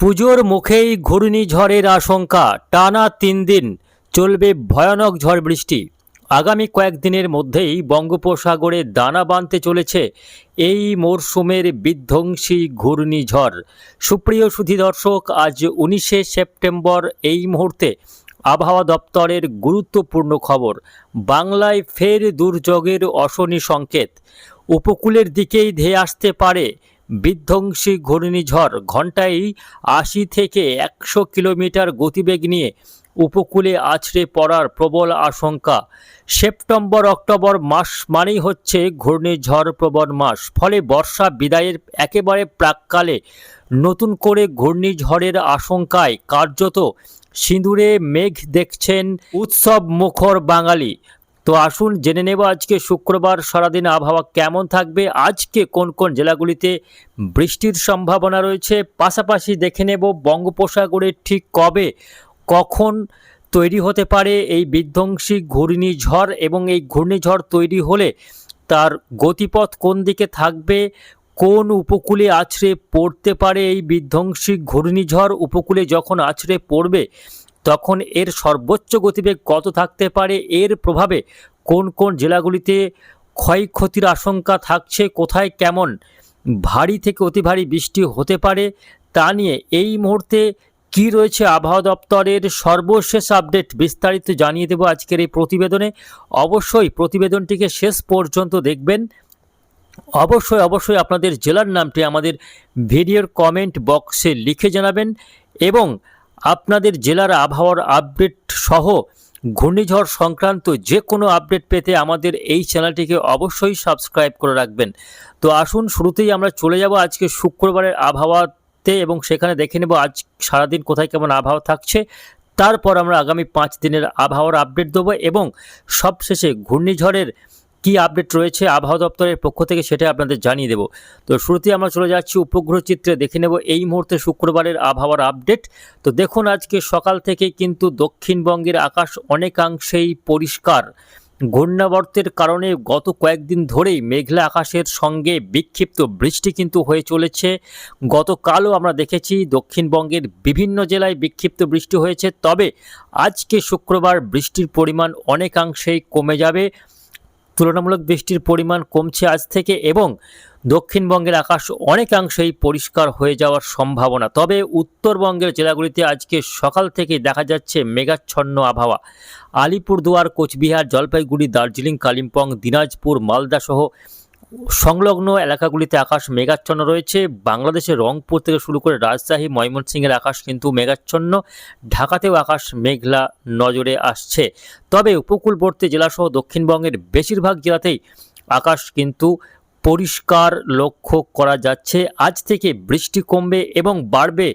পুজোর মুখেই ঘূর্ণিঝড়ের আশঙ্কা, টানা তিন দিন চলবে ভয়ানক ঝড় বৃষ্টি। আগামী কয়েকদিনের মধ্যেই বঙ্গোপসাগরে দানা বাঁধতে চলেছে এই মরশুমের বিধ্বংসী ঘূর্ণিঝড়। সুপ্রিয় সুধী দর্শক, আজ উনিশে সেপ্টেম্বর এই মুহূর্তে আবহাওয়া দপ্তরের গুরুত্বপূর্ণ খবর। বাংলায় ফের দুর্যোগের অশনি সংকেত। উপকূলের দিকেই ধেয়ে আসতে পারে বিধ্বংসী ঘূর্ণিঝড় ঘন্টায় আশি থেকে একশো কিলোমিটার গতিবেগ নিয়ে উপকূলে আছড়ে পড়ার প্রবল আশঙ্কা। সেপ্টেম্বর, অক্টোবর মাস মানেই হচ্ছে ঘূর্ণিঝড় প্রবণ মাস। ফলে বর্ষা বিদায়ের একেবারে প্রাককালে নতুন করে ঘূর্ণিঝড়ের আশঙ্কায় কার্যত সিঁদুরে মেঘ দেখছেন উৎসব মুখর বাঙালি। তো আসুন জেনে নেব আজকে শুক্রবার সারাদিন আবহাওয়া কেমন থাকবে, আজকে কোন কোন জেলাগুলিতে বৃষ্টির সম্ভাবনা রয়েছে, পাশাপাশি দেখে নেব বঙ্গোপসাগরে ঠিক কবে, কখন তৈরি হতে পারে এই বিধ্বংসী ঘূর্ণিঝড় এবং এই ঘূর্ণিঝড় তৈরি হলে তার গতিপথ কোন দিকে থাকবে, কোন উপকূলে আছড়ে পড়তে পারে এই বিধ্বংসী ঘূর্ণিঝড়, উপকূলে যখন আছড়ে পড়বে তখন এর সর্বোচ্চ গতিবেগ কত থাকতে পারে? এর প্রভাবে কোন কোন জেলাগুলিতে ক্ষয়ক্ষতির আশঙ্কা থাকছে? কোথায় কেমন ভারী থেকে অতি ভারী বৃষ্টি হতে পারে? তা নিয়ে এই মুহূর্তে কি রয়েছে আবহাওয়া দপ্তরের সর্বশেষ আপডেট বিস্তারিত জানিয়ে দেব আজকের এই প্রতিবেদনে। অবশ্যই প্রতিবেদনটিকে শেষ পর্যন্ত দেখবেন। অবশ্যই অবশ্যই আপনাদের জেলার নামটি আমাদের ভিডিওর কমেন্ট বক্সে লিখে জানাবেন এবং আপনাদের জেলার আবহাওয়ার আপডেট সহ ঘূর্ণিঝড় সংক্রান্ত যে কোনো আপডেট পেতে আমাদের এই চ্যানেলটিকে অবশ্যই সাবস্ক্রাইব করে রাখবেন। তো আসুন, শুরুতেই আমরা চলে যাব আজকে শুক্রবারের আবহাওয়াতে এবং সেখানে দেখে নেব আজ সারাদিন কোথায় কেমন আবহাওয়া থাকছে। তারপর আমরা আগামী পাঁচ দিনের আবহাওয়ার আপডেট দেবো এবং সবশেষে ঘূর্ণিঝড়ের কি আপডেট রয়েছে আবহাওয়া দপ্তরের পক্ষ থেকে সেটা আপনাদের জানিয়ে দেব। তো শুরুতেই আমরা চলে যাচ্ছি উপগ্রহ চিত্রে, দেখে নেব এই মুহূর্তে শুক্রবারের আবহাওয়ার আপডেট তো দেখুন, আজকে সকাল থেকে কিন্তু দক্ষিণবঙ্গের আকাশ অনেকাংশেই পরিষ্কার। ঘূর্ণাবর্তের কারণে গত কয়েকদিন ধরেই মেঘলা আকাশের সঙ্গে বিক্ষিপ্ত বৃষ্টি কিন্তু হয়ে চলেছে। গতকালও আমরা দেখেছি দক্ষিণবঙ্গের বিভিন্ন জেলায় বিক্ষিপ্ত বৃষ্টি হয়েছে। তবে আজকে শুক্রবার বৃষ্টির পরিমাণ অনেকাংশেই কমে যাবে। তুলনামূলক বৃষ্টির পরিমাণ কমছে আজ থেকে এবং দক্ষিণবঙ্গের আকাশ অনেকাংশেই পরিষ্কার হয়ে যাওয়ার সম্ভাবনা। তবে উত্তরবঙ্গের জেলাগুলিতে আজকে সকাল থেকে দেখা যাচ্ছে মেঘাচ্ছন্ন আবহাওয়া। আলিপুরদুয়ার, কোচবিহার, জলপাইগুড়ি, দার্জিলিং, কালিম্পং, দিনাজপুর মালদা সহ সংলগ্ন এলাকাগুলিতে আকাশ মেঘাচ্ছন্ন রয়েছে। বাংলাদেশের রংপুর থেকে শুরু করে রাজশাহী, ময়মনসিংহের আকাশ কিন্তু মেঘাচ্ছন্ন। ঢাকাতেও আকাশ মেঘলা নজরে আসছে। তবে উপকূলবর্তী জেলাসহ দক্ষিণবঙ্গের বেশিরভাগ জেলাতেই আকাশ কিন্তু পরিষ্কার লক্ষ্য করা যাচ্ছে। আজ থেকে বৃষ্টি কমবে এবং বাড়বে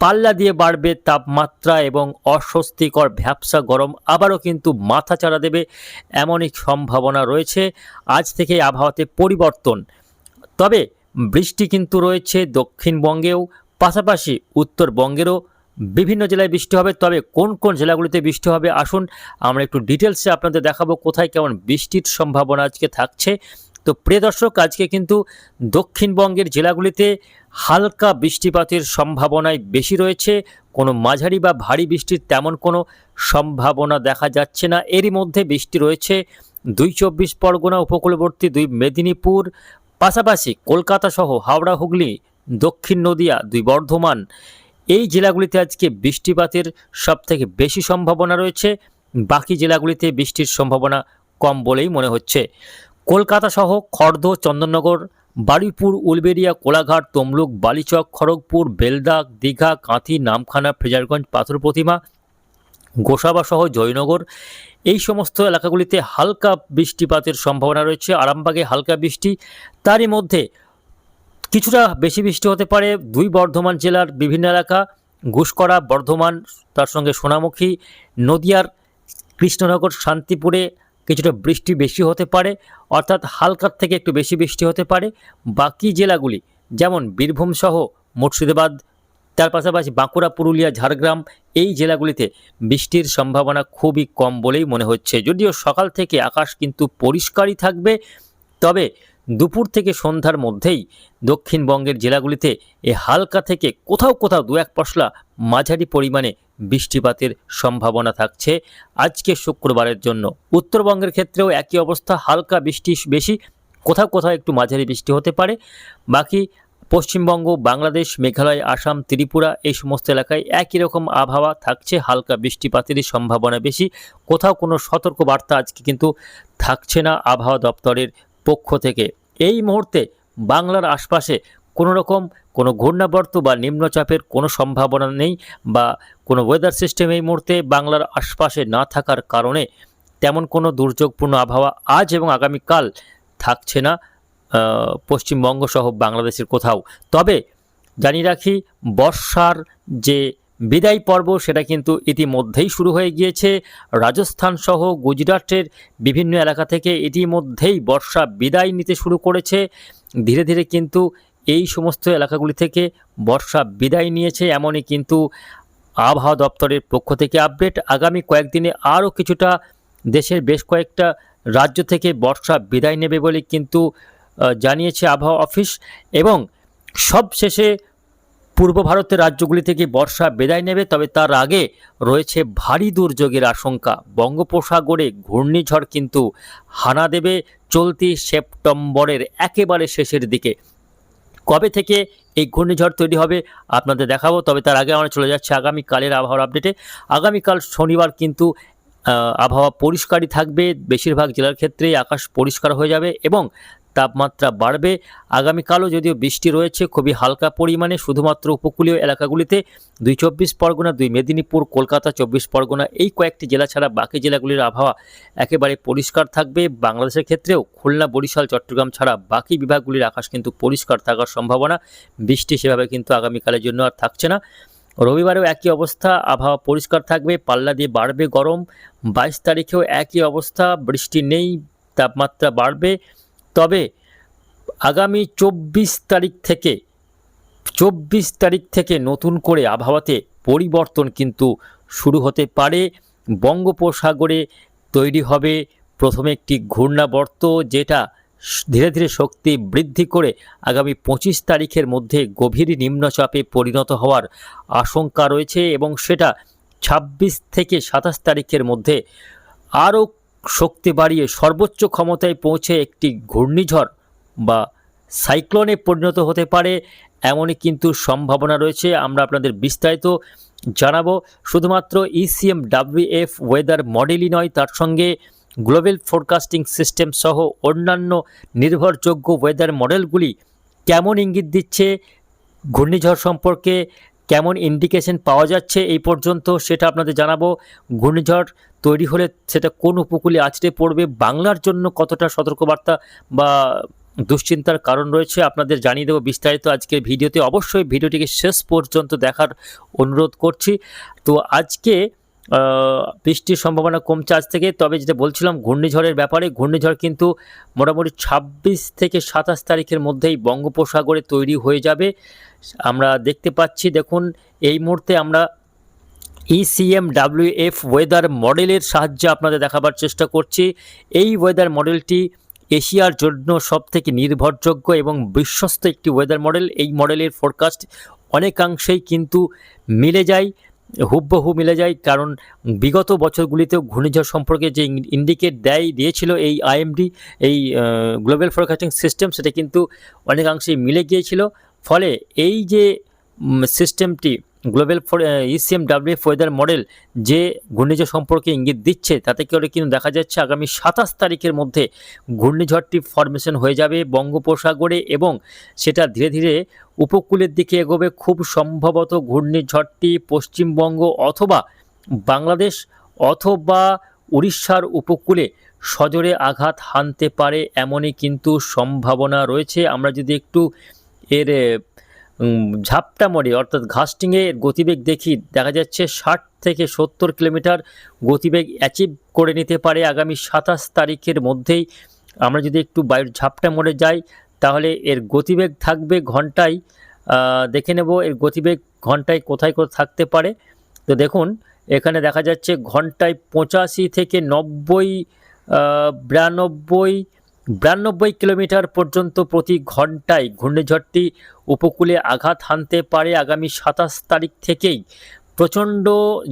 পাল্লা দিয়ে বাড়বে তাপমাত্রা এবং অস্বস্তিকর ভ্যাপসা গরম আবারও কিন্তু মাথা চাড়া দেবে এমনই সম্ভাবনা রয়েছে। আজ থেকে আবহাওয়াতে পরিবর্তন। তবে বৃষ্টি কিন্তু রয়েছে দক্ষিণবঙ্গেও, পাশাপাশি উত্তরবঙ্গেরও। বিভিন্ন জেলায় বৃষ্টি হবে, তবে কোন কোন জেলাগুলিতে বৃষ্টি হবে আসুন আমরা একটু ডিটেলসে আপনাদের দেখাবো কোথায় কেমন বৃষ্টির সম্ভাবনা আজকে থাকছে। তো প্রিয় দর্শক, আজকে কিন্তু দক্ষিণবঙ্গের জেলাগুলিতে হালকা বৃষ্টিপাতের সম্ভাবনায় বেশি রয়েছে। কোনো মাঝারি বা ভারী বৃষ্টির তেমন কোনো সম্ভাবনা দেখা যাচ্ছে না। এরই মধ্যে বৃষ্টি রয়েছে দুই চব্বিশ পরগনা উপকূলবর্তী, দুই মেদিনীপুর, পাশাপাশি কলকাতা সহ হাওড়া, হুগলি, দক্ষিণ নদিয়া, দুই বর্ধমান। এই জেলাগুলিতে আজকে বৃষ্টিপাতের সবথেকে বেশি সম্ভাবনা রয়েছে। বাকি জেলাগুলিতে বৃষ্টির সম্ভাবনা কম বলেই মনে হচ্ছে। কলকাতা সহ খর্ধ চন্দননগর, বারুইপুর, উলবেড়িয়া, কোলাঘাট, তমলুক, বালিচক, খড়গপুর, বেলদা, দীঘা, কাঁথি, নামখানা, ফ্রেজারগঞ্জ, পাথর প্রতিমা, গোসাবা সহ জয়নগর। এই সমস্ত এলাকাগুলিতে হালকা বৃষ্টিপাতের সম্ভাবনা রয়েছে। আরামবাগে হালকা বৃষ্টি। তারই মধ্যে কিছুটা বেশি বৃষ্টি হতে পারে দুই বর্ধমান জেলার বিভিন্ন এলাকা। ঘুষকরা বর্ধমান, তার সঙ্গে সোনামুখী, নদিয়ার কৃষ্ণনগর, শান্তিপুরে কিছুটা বৃষ্টি বেশি হতে পারে, অর্থাৎ হালকার থেকে একটু বেশি বৃষ্টি হতে পারে। বাকি জেলাগুলি, যেমন বীরভূম সহ মুর্শিদাবাদ, তার পাশাপাশি বাঁকুড়া, পুরুলিয়া, ঝাড়গ্রাম, এই জেলাগুলিতে বৃষ্টির সম্ভাবনা খুবই কম বলেই মনে হচ্ছে। যদিও সকাল থেকে আকাশ কিন্তু পরিষ্কারই থাকবে, তবে দুপুর থেকে সন্ধ্যার মধ্যেই দক্ষিণবঙ্গের জেলাগুলিতে এ হালকা থেকে কোথাও কোথাও দু এক পশলা মাঝারি পরিমাণে বৃষ্টিপাতের সম্ভাবনা থাকছে আজকে শুক্রবারের জন্য। উত্তরবঙ্গের ক্ষেত্রেও একই অবস্থা, হালকা বৃষ্টি বেশি, কোথাও কোথাও একটু মাঝারি বৃষ্টি হতে পারে। বাকি পশ্চিমবঙ্গ, বাংলাদেশ, মেঘালয়, আসাম, ত্রিপুরা এই সমস্ত এলাকায় একই রকম আবহাওয়া থাকছে, হালকা বৃষ্টিপাতেরই সম্ভাবনা বেশি। কোথাও কোনো সতর্ক বার্তা আজকে কিন্তু থাকছে না আবহাওয়া দপ্তরের পক্ষ থেকে। এই মুহূর্তে বাংলার আশপাশে কোনো রকম কোনো ঘূর্ণাবর্ত বা নিম্নচাপের কোনো সম্ভাবনা নেই বা কোনো ওয়েদার সিস্টেম এই মুহূর্তে বাংলার আশপাশে না থাকার কারণে তেমন কোনো দুর্যোগপূর্ণ আবহাওয়া আজ এবং আগামীকাল থাকছে না পশ্চিমবঙ্গ সহ বাংলাদেশের কোথাও। তবে জানিয়ে রাখি, বর্ষার যে বিদায় পর্ব সেটা কিন্তু ইতিমধ্যেই শুরু হয়ে গিয়েছে। রাজস্থান সহ গুজরাটের বিভিন্ন এলাকা থেকে ইতিমধ্যেই বর্ষা বিদায় নিতে শুরু করেছে। ধীরে ধীরে কিন্তু এই সমস্ত এলাকাগুলি থেকে বর্ষা বিদায় নিয়েছে এমনই কিন্তু আবহাওয়া দপ্তরের পক্ষ থেকে আপডেট। আগামী কয়েকদিনে আরও কিছুটা দেশের বেশ কয়েকটা রাজ্য থেকে বর্ষা বিদায় নেবে বলে কিন্তু জানিয়েছে আবহাওয়া অফিস এবং সবশেষে পূর্ব ভারতের রাজ্যগুলি থেকে বর্ষা বিদায় নেবে, তবে তার আগে রয়েছে ভারী দুর্যোগের আশঙ্কা। বঙ্গোপসাগরে ঘূর্ণিঝড় কিন্তু হানা দেবে চলতি সেপ্টেম্বরের একেবারে শেষের দিকে। কবে থেকে এই ঘূর্ণিঝড় তৈরি হবে আপনাদের দেখাবো, তবে তার আগে আমরা চলে যাচ্ছি আগামীকালের আবহাওয়ার আপডেটে। আগামীকাল শনিবার কিন্তু আবহাওয়া পরিষ্কারই থাকবে, বেশিরভাগ জেলার ক্ষেত্রেই আকাশ পরিষ্কার হয়ে যাবে এবং তাপমাত্রা বাড়বে। আগামীকালও যদিও বৃষ্টি রয়েছে, খুবই হালকা পরিমাণে, শুধুমাত্র উপকূলীয় এলাকাগুলিতে দুই চব্বিশ পরগনা, দুই মেদিনীপুর, কলকাতা চব্বিশ পরগনা, এই কয়েকটি জেলা ছাড়া বাকি জেলাগুলির আবহাওয়া একেবারে পরিষ্কার থাকবে। বাংলাদেশের ক্ষেত্রেও খুলনা, বরিশাল, চট্টগ্রাম ছাড়া বাকি বিভাগগুলির আকাশ কিন্তু পরিষ্কার থাকার সম্ভাবনা। বৃষ্টি সেভাবে কিন্তু আগামীকালের জন্য আর থাকছে না। রবিবারেও একই অবস্থা, আবহাওয়া পরিষ্কার থাকবে, পাল্লা দিয়ে বাড়বে গরম। বাইশ তারিখেও একই অবস্থা, বৃষ্টি নেই, তাপমাত্রা বাড়বে। তবে আগামী চব্বিশ তারিখ থেকে, চব্বিশ তারিখ থেকে নতুন করে আবহাওয়াতে পরিবর্তন কিন্তু শুরু হতে পারে। বঙ্গোপসাগরে তৈরি হবে প্রথমে একটি ঘূর্ণাবর্ত যেটা ধীরে ধীরে শক্তি বৃদ্ধি করে আগামী পঁচিশ তারিখের মধ্যে গভীর নিম্নচাপে পরিণত হওয়ার আশঙ্কা রয়েছে এবং সেটা ছাব্বিশ থেকে সাতাশ তারিখের মধ্যে আরও শক্তি বাড়িয়ে সর্বোচ্চ ক্ষমতায় পৌঁছে একটি ঘূর্ণিঝড় বা সাইক্লোনে পরিণত হতে পারে, এমনই কিন্তু সম্ভাবনা রয়েছে। আমরা আপনাদের বিস্তারিত জানাব। শুধুমাত্র ইসিএম ডাব্লিউএফ ওয়েদার মডেলই নয়, তার সঙ্গে গ্লোবাল ফোরকাস্টিং সিস্টেম সহ অন্যান্য নির্ভরযোগ্য ওয়েদার মডেলগুলি কেমন ইঙ্গিত দিচ্ছে, ঘূর্ণিঝড় সম্পর্কে কেমন ইন্ডিকেশন পাওয়া যাচ্ছে এই পর্যন্ত সেটা আপনাদের জানাব। ঘূর্ণিঝড় তৈরি হলে সেটা কোন উপকূলে আছড়ে পড়বে, বাংলার জন্য কতটা সতর্কবার্তা বা দুশ্চিন্তার কারণ রয়েছে আপনাদের জানিয়ে দেবো বিস্তারিত আজকের ভিডিওতে। অবশ্যই ভিডিওটিকে শেষ পর্যন্ত দেখার অনুরোধ করছি। তো আজকে বৃষ্টির সম্ভাবনা কমছে আজ থেকে, তবে যেটা বলছিলাম, ঘূর্ণিঝড়ের ব্যাপারে, ঘূর্ণিঝড় কিন্তু মোটামুটি ছাব্বিশ থেকে সাতাশ তারিখের মধ্যেই বঙ্গোপসাগরে তৈরি হয়ে যাবে। আমরা দেখতে পাচ্ছি, দেখুন, এই মুহূর্তে আমরা ইসিএম ডাব্লিউএফ ওয়েদার মডেলের সাহায্যে আপনাদের দেখাবার চেষ্টা করছি। এই ওয়েদার মডেলটি এশিয়ার জন্য সবথেকে নির্ভরযোগ্য এবং বিশ্বস্ত একটি ওয়েদার মডেল এই মডেলের ফোরকাস্ট অনেকাংশেই কিন্তু মিলে যায়। হুবহু মিলে যায়, কারণ বিগত বছরগুলিতেও ঘূর্ণিঝড় সম্পর্কে যে ইন্ডিকেট দেয়, দিয়েছিল এই আইএমডি, এই গ্লোবাল ফরকাস্টিং সিস্টেম সেটা কিন্তু অনেকাংশেই মিলে গিয়েছিল। ফলে এই যে সিস্টেমটি global ECM WF weather model যে ঘূর্ণিঝড় সম্পর্কে ইঙ্গিত দিচ্ছে, তাতে করে কিন্তু দেখা যাচ্ছে আগামী সাতাশ তারিখের মধ্যে ঘূর্ণিঝড়টি ফরমেশন হয়ে যাবে বঙ্গোপসাগরে এবং সেটা ধীরে ধীরে উপকূলের দিকে এগোবে। খুব সম্ভবত ঘূর্ণিঝড়টি পশ্চিমবঙ্গ অথবা বাংলাদেশ অথবা উড়িষ্যার উপকূলে সজোরে আঘাত হানতে পারে, এমনই কিন্তু সম্ভাবনা রয়েছে। আমরা যদি একটু এর ঝাপটা মোড়ে অর্থাৎ ঘাস্টিংয়ে গতিবেগ দেখি দেখা যাচ্ছে ষাট থেকে সত্তর কিলোমিটার গতিবেগ অ্যাচিভ করে নিতে পারে আগামী সাতাশ তারিখের মধ্যেই। আমরা যদি একটু বায়ুর ঝাপটা মোড়ে যাই, তাহলে এর গতিবেগ থাকবে ঘন্টায় দেখে নেব এর গতিবেগ ঘন্টায় কোথায় কোথায় থাকতে পারে। তো দেখুন, এখানে দেখা যাচ্ছে ঘন্টায় পঁচাশি থেকে নব্বই বিরানব্বই বিরানব্বই কিলোমিটার পর্যন্ত প্রতি ঘন্টায় ঘূর্ণিঝড়টি উপকূলে আঘাত হানতে পারে আগামী সাতাশ তারিখ থেকেই। প্রচণ্ড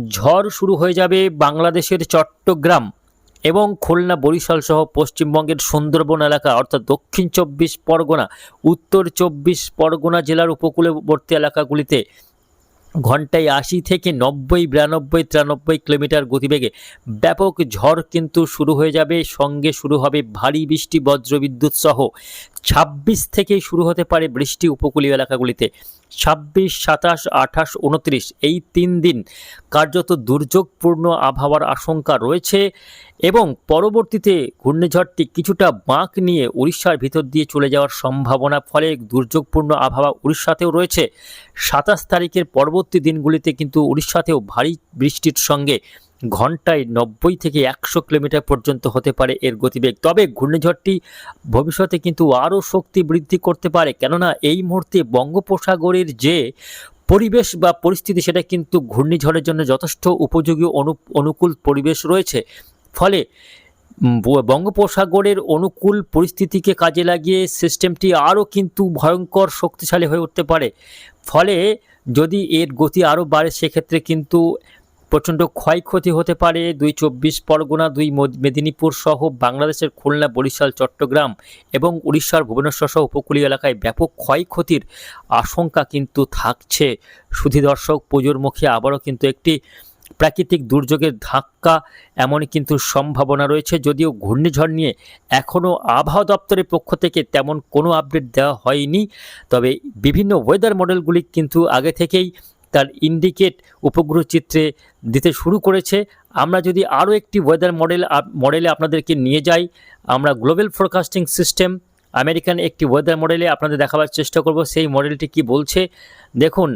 ঝড় শুরু হয়ে যাবে বাংলাদেশের চট্টগ্রাম এবং খুলনা, বরিশাল সহ পশ্চিমবঙ্গের সুন্দরবন এলাকা, অর্থাৎ দক্ষিণ চব্বিশ পরগনা, উত্তর চব্বিশ পরগনা জেলার উপকূলবর্তী এলাকাগুলিতে ঘন্টায় আশি থেকে নব্বই, বিরানব্বই, তিরানব্বই কিলোমিটার গতিবেগে। ব্যাপক ঝড় কিন্তু শুরু হয়ে যাবে, সঙ্গে শুরু হবে ভারী বৃষ্টি, বজ্রবিদ্যুৎ সহ। ছাব্বিশ থেকে শুরু হতে পারে বৃষ্টি উপকূলীয় এলাকাগুলিতে। ছাব্বিশ, সাতাশ, আঠাশ, উনত্রিশ, এই তিন দিন কার্যত দুর্যোগপূর্ণ আবহাওয়ার আশঙ্কা রয়েছে এবং পরবর্তীতে ঘূর্ণিঝড়টি কিছুটা বাঁক নিয়ে উড়িষ্যার ভিতর দিয়ে চলে যাওয়ার সম্ভাবনা, ফলে দুর্যোগপূর্ণ আবহাওয়া উড়িষ্যাতেও রয়েছে। সাতাশ তারিখের পরবর্তী দিনগুলিতে কিন্তু উড়িষ্যাতেও ভারী বৃষ্টির সঙ্গে ঘন্টায় নব্বই থেকে একশো কিলোমিটার পর্যন্ত হতে পারে এর গতিবেগ। তবে ঘূর্ণিঝড়টি ভবিষ্যতে কিন্তু আরও শক্তি বৃদ্ধি করতে পারে। কেননা এই মুহূর্তে বঙ্গোপসাগরের যে পরিবেশ বা পরিস্থিতি, সেটা কিন্তু ঘূর্ণিঝড়ের জন্য যথেষ্ট উপযোগী অনু, অনুকূল পরিবেশ রয়েছে। ফলে বঙ্গোপসাগরের অনুকূল পরিস্থিতিকে কাজে লাগিয়ে সিস্টেমটি আরও কিন্তু ভয়ঙ্কর শক্তিশালী হয়ে উঠতে পারে। ফলে যদি এর গতি আরও বাড়ে, সেক্ষেত্রে কিন্তু প্রচণ্ড ক্ষয়ক্ষতি হতে পারে। দুই চব্বিশ পরগনা, দুই মদ- মেদিনীপুর সহ বাংলাদেশের খুলনা, বরিশাল, চট্টগ্রাম এবং উড়িষ্যার ভুবনেশ্বর সহ উপকূলীয় এলাকায় ব্যাপক ক্ষয়ক্ষতির আশঙ্কা কিন্তু থাকছে। সুধী দর্শক, পুজোর মুখে আবারও কিন্তু একটি প্রাকৃতিক দুর্যোগের ধাক্কা এমন কিন্তু সম্ভাবনা রয়েছে। যদিও ঘূর্ণিঝড় নিয়ে এখনও আবহাওয়া দপ্তরের পক্ষ থেকে তেমন কোনো আপডেট দেওয়া হয়নি। তবে বিভিন্ন ওয়েদার মডেলগুলি কিন্তু আগে থেকেই তার ইন্ডিকেট উপগ্রহ চিত্রে দিতে শুরু করেছে। আমরা যদি আরও একটি ওয়েদার মডেল মডেলে আপনাদেরকে নিয়ে যাই, আমরা গ্লোবাল ফোরকাস্টিং সিস্টেম আমেরিকান একটি ওয়েদার মডেলে আপনাদের দেখাবার চেষ্টা করব, সেই মডেলটি কি বলছে। দেখুন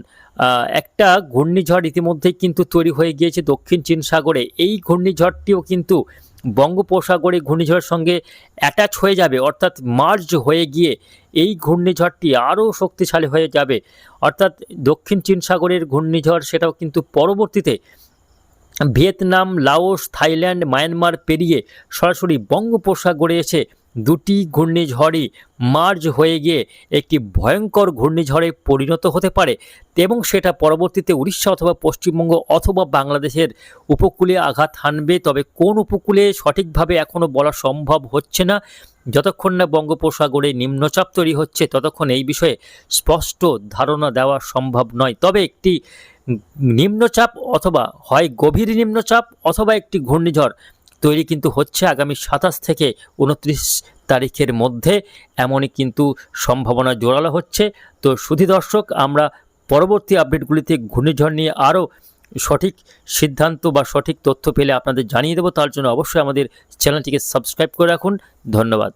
একটা ঘূর্ণিঝড় ইতিমধ্যেই কিন্তু তৈরি হয়ে গিয়েছে দক্ষিণ চীন সাগরে। এই ঘূর্ণিঝড়টিও কিন্তু বঙ্গোপসাগরে ঘূর্ণিঝড়ের সঙ্গে অ্যাটাচ হয়ে যাবে, অর্থাৎ মার্জ হয়ে গিয়ে এই ঘূর্ণিঝড়টি আরও শক্তিশালী হয়ে যাবে। অর্থাৎ দক্ষিণ চীন সাগরের ঘূর্ণিঝড় সেটাও কিন্তু পরবর্তীতে ভিয়েতনাম, লাওস, থাইল্যান্ড, মায়ানমার পেরিয়ে সরাসরি বঙ্গোপসাগরে এসে দুটি ঘূর্ণিঝড়ই মার্জ হয়ে গিয়ে একটি ভয়ঙ্কর ঘূর্ণিঝড়ে পরিণত হতে পারে এবং সেটা পরবর্তীতে উড়িষ্যা অথবা পশ্চিমবঙ্গ অথবা বাংলাদেশের উপকূলে আঘাত হানবে। তবে কোন উপকূলে সঠিকভাবে এখনও বলা সম্ভব হচ্ছে না। যতক্ষণ না বঙ্গোপসাগরে নিম্নচাপ তৈরি হচ্ছে, ততক্ষণ এই বিষয়ে স্পষ্ট ধারণা দেওয়া সম্ভব নয়। তবে একটি নিম্নচাপ অথবা হয় গভীর নিম্নচাপ অথবা একটি ঘূর্ণিঝড় তৈরি কিন্তু হচ্ছে আগামী সাতাশ থেকে উনত্রিশ তারিখের মধ্যে। এমনই কিন্তু সম্ভাবনা জোরালো হচ্ছে। তো সুধী দর্শক, আমরা পরবর্তী আপডেটগুলিতে ঘূর্ণিঝড় নিয়ে আরও সঠিক সিদ্ধান্ত বা সঠিক তথ্য পেলে আপনাদের জানিয়ে দেবো। তার জন্য অবশ্যই আমাদের চ্যানেলটিকে সাবস্ক্রাইব করে রাখুন। ধন্যবাদ।